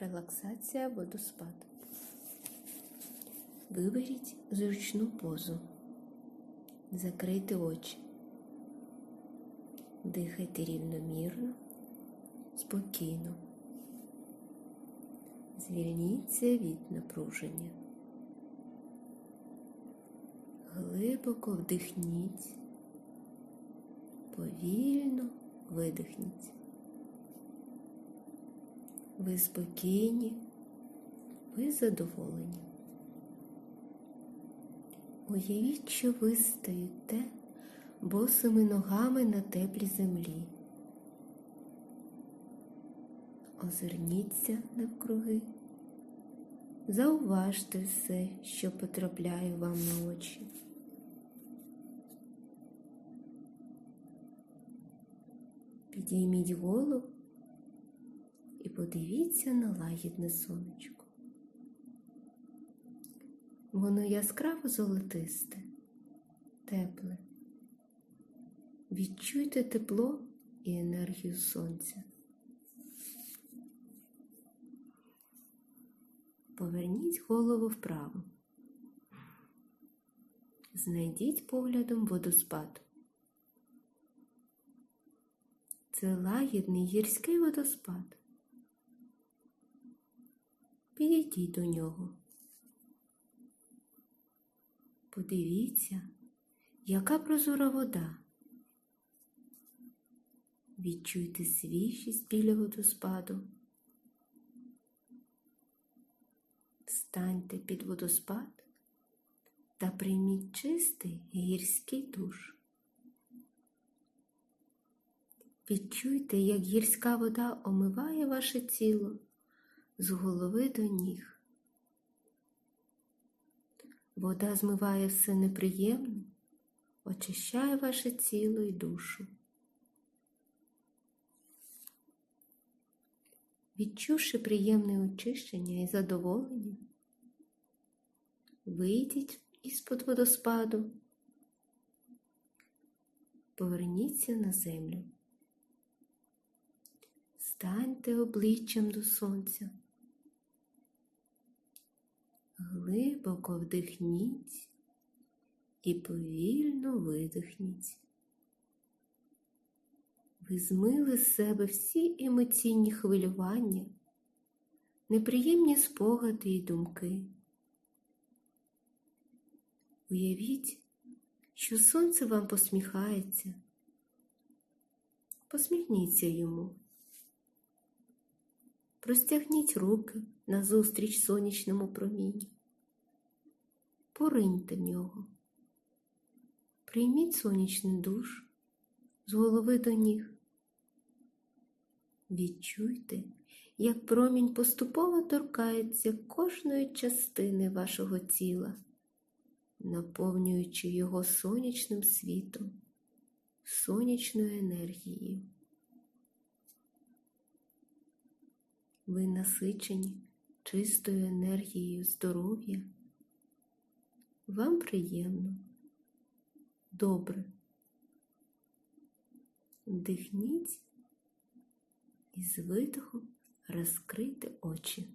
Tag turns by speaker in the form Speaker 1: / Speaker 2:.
Speaker 1: Релаксація водоспад. Виберіть зручну позу. Закрийте очі. Дихайте рівномірно, спокійно. Звільніться від напруження. Глибоко вдихніть, повільно видихніть. Ви спокійні, ви задоволені. Уявіть, що ви стоїте босими ногами на теплій землі. Озирніться навкруги, зауважте все, що потрапляє вам на очі. Підійміть голову і подивіться на лагідне сонечко. Воно яскраво золотисте, тепле. Відчуйте тепло і енергію сонця. Поверніть голову вправо. Знайдіть поглядом водоспад. Це лагідний гірський водоспад. Підійдіть до нього. Подивіться, яка прозора вода. Відчуйте свіжість біля водоспаду. Станьте під водоспад та прийміть чистий гірський душ. Відчуйте, як гірська вода омиває ваше тіло з голови до ніг. Вода змиває все неприємне, очищає ваше тіло і душу. Відчувши приємне очищення і задоволення, вийдіть із-под водоспаду, поверніться на землю, станьте обличчям до сонця. Глибоко вдихніть і повільно видихніть. Ви змили з себе всі емоційні хвилювання, неприємні спогади і думки. Уявіть, що сонце вам посміхається. Посміхніться йому. Простягніть руки назустріч сонячному промінню. Пориньте в нього. Прийміть сонячний душ з голови до ніг. Відчуйте, як промінь поступово торкається кожної частини вашого тіла, наповнюючи його сонячним світом, сонячною енергією. Ви насичені чистою енергією здоров'я. Вам приємно, добре. Вдихніть і з видихом розкрийте очі.